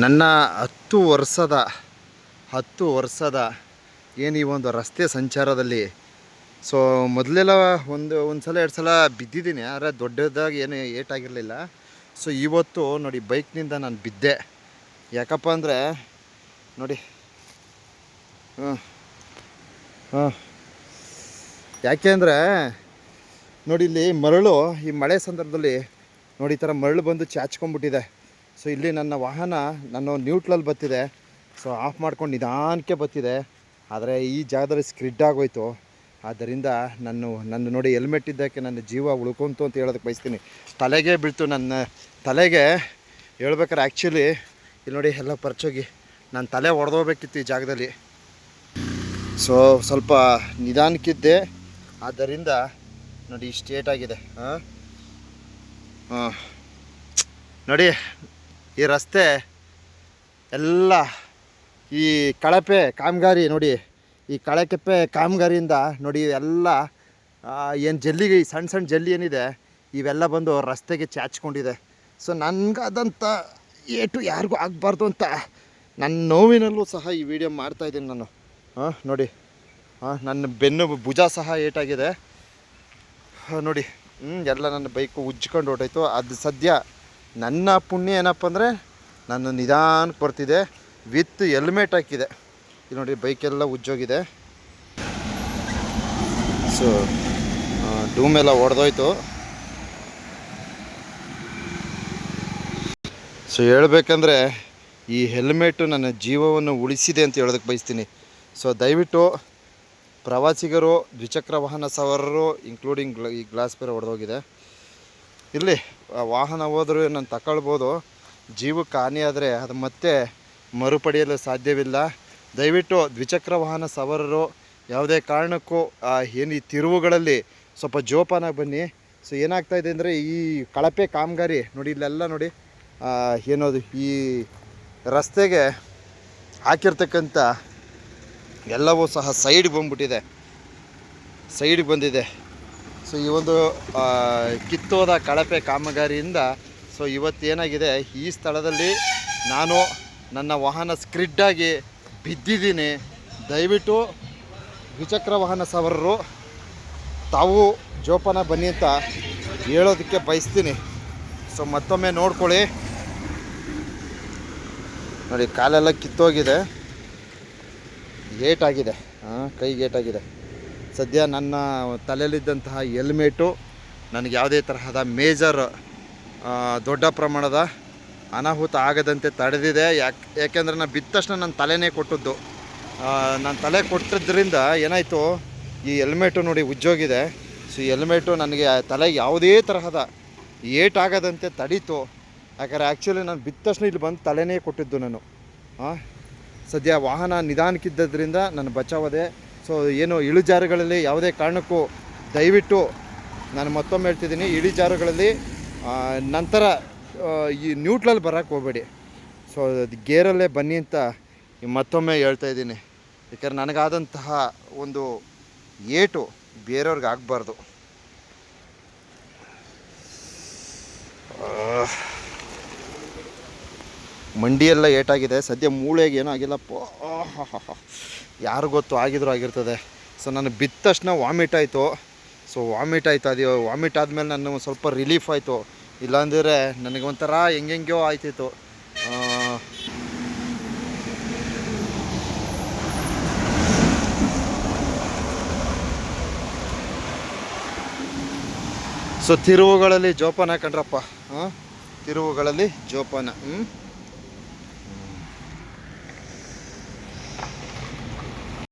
ನನ್ನ ಹತ್ತು ವರ್ಷದ ಹತ್ತು ವರ್ಷದ ಏನು ಈ ಒಂದು ರಸ್ತೆ ಸಂಚಾರದಲ್ಲಿ. ಸೊ ಮೊದಲೆಲ್ಲ ಒಂದು ಒಂದು ಸಲ ಎರಡು ಸಲ ಬಿದ್ದಿದ್ದೀನಿ, ಆದರೆ ದೊಡ್ಡದಾಗಿ ಏನು ಏಟಾಗಿರಲಿಲ್ಲ. ಸೊ ಇವತ್ತು ನೋಡಿ, ಬೈಕ್ನಿಂದ ನಾನು ಬಿದ್ದೆ. ಯಾಕಪ್ಪ ಅಂದರೆ, ನೋಡಿ, ಹಾಂ ಹಾಂ. ಯಾಕೆ ಅಂದರೆ, ನೋಡಿ ಇಲ್ಲಿ ಮರಳು, ಈ ಮಳೆ ಸಂದರ್ಭದಲ್ಲಿ ನೋಡಿ ಈ ಥರ ಮರಳು ಬಂದು ಚಾಚ್ಕೊಂಡ್ಬಿಟ್ಟಿದೆ. ಸೊ ಇಲ್ಲಿ ನನ್ನ ವಾಹನ ನಾನು ನ್ಯೂಟ್ಲಲ್ಲಿ ಬತ್ತಿದೆ ಸೊ ಆಫ್ ಮಾಡ್ಕೊಂಡು ನಿಧಾನಕ್ಕೆ ಬತ್ತಿದೆ ಆದರೆ ಈ ಜಾಗದಲ್ಲಿ ಸ್ಕ್ರಿಡ್ ಆಗೋಯ್ತು. ಆದ್ದರಿಂದ ನಾನು ನನ್ನ ನೋಡಿ ಹೆಲ್ಮೆಟ್ ಇದ್ದಕ್ಕೆ ನನ್ನ ಜೀವ ಉಳ್ಕೊಂತು ಅಂತ ಹೇಳೋದಕ್ಕೆ ಬಯಸ್ತೀನಿ. ತಲೆಗೆ ಬೀಳ್ತು ನನ್ನ ತಲೆಗೆ ಹೇಳ್ಬೇಕಾರೆ ಆ್ಯಕ್ಚುಲಿ ಇಲ್ಲಿ ನೋಡಿ ಎಲ್ಲ ಪರ್ಚೋಗಿ ನನ್ನ ತಲೆ ಹೊಡೆದೋಗ್ಬೇಕಿತ್ತು ಈ ಜಾಗದಲ್ಲಿ. ಸೊ ಸ್ವಲ್ಪ ನಿಧಾನಕ್ಕಿದ್ದೆ. ಆದ್ದರಿಂದ ನೋಡಿ ಸ್ಟೇಟ್ ಆಗಿದೆ. ಹಾಂ? ಹಾಂ. ನೋಡಿ ಈ ರಸ್ತೆ ಎಲ್ಲ ಈ ಕಳಪೆ ಕಾಮಗಾರಿ ನೋಡಿ, ಈ ಕಳಕೆಪ್ಪೆ ಕಾಮಗಾರಿಯಿಂದ ನೋಡಿ ಎಲ್ಲ ಏನು ಜಲ್ಲಿ ಸಣ್ಣ ಸಣ್ಣ ಜಲ್ಲಿ ಏನಿದೆ, ಇವೆಲ್ಲ ಬಂದು ರಸ್ತೆಗೆ ಚಾಚ್ಕೊಂಡಿದೆ. ಸೊ ನನಗಾದಂಥ ಏಟು ಯಾರಿಗೂ ಆಗಬಾರ್ದು ಅಂತ ನನ್ನ ನೋವಿನಲ್ಲೂ ಸಹ ಈ ವಿಡಿಯೋ ಮಾಡ್ತಾಯಿದ್ದೀನಿ ನಾನು. ಹಾಂ ನೋಡಿ ಹಾಂ ನನ್ನ ಬೆನ್ನು ಭುಜ ಸಹ ಏಟಾಗಿದೆ. ನೋಡಿ ಹ್ಞೂ ಎಲ್ಲ ನನ್ನ ಬೈಕು ಉಜ್ಕೊಂಡು ಹೊರ್ಟೋಯ್ತು. ಅದು ಸದ್ಯ ನನ್ನ ಪುಣ್ಯ ಏನಪ್ಪ ಅಂದರೆ ನಾನು ನಿಧಾನಕ್ಕೆ ಬರ್ತಿದೆ, ವಿತ್ ಹೆಲ್ಮೆಟ್ ಹಾಕಿದೆ. ಇಲ್ಲಿ ನೋಡಿ ಬೈಕೆಲ್ಲ ಉಜ್ಜೋಗಿದೆ. ಸೊ ಡೂಮ್ ಎಲ್ಲ ಒಡೆದೋಯ್ತು. ಸೊ ಹೇಳ್ಬೇಕಂದ್ರೆ ಈ ಹೆಲ್ಮೆಟ್ ನನ್ನ ಜೀವವನ್ನು ಉಳಿಸಿದೆ ಅಂತ ಹೇಳೋದಕ್ಕೆ ಬಯಸ್ತೀನಿ. ಸೊ ದಯವಿಟ್ಟು ಪ್ರವಾಸಿಗರು, ದ್ವಿಚಕ್ರ ವಾಹನ ಸವಾರರು ಇನ್ಕ್ಲೂಡಿಂಗ್ ಈ ಗ್ಲಾಸ್ ಬೇರೆ ಹೊಡೆದೋಗಿದೆ ಇರಲಿ ವಾಹನ ಹೋದರೂ ನಾನು ತಗೊಳ್ಬೋದು. ಜೀವಕ್ಕೆ ಹಾನಿಯಾದರೆ ಅದು ಮತ್ತೆ ಮರುಪಡೆಯಲು ಸಾಧ್ಯವಿಲ್ಲ. ದಯವಿಟ್ಟು ದ್ವಿಚಕ್ರ ವಾಹನ ಸವಾರರು, ಯಾವುದೇ ಕಾರಣಕ್ಕೂ ಏನು ಈ ತಿರುವುಗಳಲ್ಲಿ ಸ್ವಲ್ಪ ಜೋಪಾನ ಬನ್ನಿ. ಸೊ ಏನಾಗ್ತಾಯಿದೆ ಅಂದರೆ ಈ ಕಳಪೆ ಕಾಮಗಾರಿ ನೋಡಿ, ಇಲ್ಲೆಲ್ಲ ನೋಡಿ ಏನದು ಈ ರಸ್ತೆಗೆ ಹಾಕಿರ್ತಕ್ಕಂಥ ಎಲ್ಲವೂ ಸಹ ಸೈಡ್ಗೆ ಬಂದ್ಬಿಟ್ಟಿದೆ. ಸೈಡ್ಗೆ ಬಂದಿದೆ. ಸೊ ಈ ಒಂದು ಕಿತ್ತೋದ ಕಳಪೆ ಕಾಮಗಾರಿಯಿಂದ ಸೊ ಇವತ್ತು ಏನಾಗಿದೆ, ಈ ಸ್ಥಳದಲ್ಲಿ ನಾನು ನನ್ನ ವಾಹನ ಸ್ಕ್ರಿಡ್ಡಾಗಿ ಬಿದ್ದಿದ್ದೀನಿ. ದಯವಿಟ್ಟು ದ್ವಿಚಕ್ರ ವಾಹನ ಸವಾರರು, ತಾವು ಜೋಪಾನ ಬನ್ನಿ ಅಂತ ಹೇಳೋದಕ್ಕೆ ಬಯಸ್ತೀನಿ. ಸೊ ಮತ್ತೊಮ್ಮೆ ನೋಡ್ಕೊಳ್ಳಿ. ನೋಡಿ, ಕಾಲೆಲ್ಲ ಕಿತ್ತೋಗಿದೆ. ಏಟಾಗಿದೆ ಹಾಂ ಕೈಗೆ ಏಟಾಗಿದೆ ಸದ್ಯ ನನ್ನ ತಲೆಯಲ್ಲಿದ್ದಂತಹ ಹೆಲ್ಮೆಟು ನನಗೆ ಯಾವುದೇ ತರಹದ ಮೇಜರ್ ದೊಡ್ಡ ಪ್ರಮಾಣದ ಅನಾಹುತ ಆಗದಂತೆ ತಡೆದಿದೆ. ಯಾಕೆ, ಯಾಕೆಂದರೆ ನಾನು ಬಿದ್ದ ತಕ್ಷಣ ನನ್ನ ತಲೆನೇ ಕೊಟ್ಟದ್ದು. ನಾನು ತಲೆ ಕೊಟ್ಟಿದ್ದರಿಂದ ಏನಾಯಿತು, ಈ ಹೆಲ್ಮೆಟು ನೋಡಿ ಉಜ್ಜೋಗಿದೆ. ಸೊ, ಈ ಹೆಲ್ಮೆಟು ನನಗೆ ತಲೆ ಯಾವುದೇ ತರಹದ ಏಟಾಗದಂತೆ ತಡೀತು. ಯಾಕಂದರೆ ಆ್ಯಕ್ಚುಲಿ ನಾನು ಬಿದ್ದ ತಕ್ಷಣ ಇಲ್ಲಿ ಬಂದು ತಲೆನೇ ಕೊಟ್ಟಿದ್ದು ನಾನು. ಸದ್ಯ ವಾಹನ ನಿಧಾನಕ್ಕಿದ್ದರಿಂದ ನಾನು ಬಚಾವದೆ ಸೊ ಏನು ಇಳಿಜಾರುಗಳಲ್ಲಿ ಯಾವುದೇ ಕಾರಣಕ್ಕೂ ದಯವಿಟ್ಟು ನಾನು ಮತ್ತೊಮ್ಮೆ ಹೇಳ್ತಿದ್ದೀನಿ, ಇಳಿಜಾರುಗಳಲ್ಲಿ ನಂತರ ಈ ನ್ಯೂಟ್ಲಲ್ಲಿ ಬರೋಕ್ಕೆ ಹೋಗಬೇಡಿ. ಸೊ ಗೇರಲ್ಲೇ ಬನ್ನಿ ಅಂತ ಮತ್ತೊಮ್ಮೆ ಹೇಳ್ತಾ ಇದ್ದೀನಿ. ಯಾಕಂದ್ರೆ ನನಗಾದಂತಹ ಒಂದು ಏಟು ಬೇರೆಯವ್ರಿಗೆ ಆಗಬಾರ್ದು. ಮಂಡಿಯೆಲ್ಲ ಏಟಾಗಿದೆ. ಸದ್ಯ ಮೂಳೆಗೆ ಏನೂ ಆಗಿಲ್ಲಪ್ಪ ಯಾರು ಗೊತ್ತು ಆಗಿದ್ರು ಆಗಿರ್ತದೆ. ಸೊ ನಾನು ಬಿದ್ದ ತಕ್ಷಣ ವಾಮಿಟ್ ಆಯಿತು. ಸೊ ವಾಮಿಟ್ ಆಯಿತು. ಅದು, ವಾಮಿಟ್ ಆದಮೇಲೆ ನಾನು ಸ್ವಲ್ಪ ರಿಲೀಫ್ ಆಯಿತು. ಇಲ್ಲಾಂದರೆ ನನಗೆ ಒಂಥರ ಹೆಂಗೆಂಗ್ಯೋ ಆಯ್ತಿತ್ತು. ಸೊ ತಿರುವುಗಳಲ್ಲಿ ಜೋಪಾನ ಕಂಡ್ರಪ್ಪ ಹಾಂ? ತಿರುವುಗಳಲ್ಲಿ ಜೋಪಾನ. ಹ್ಞೂ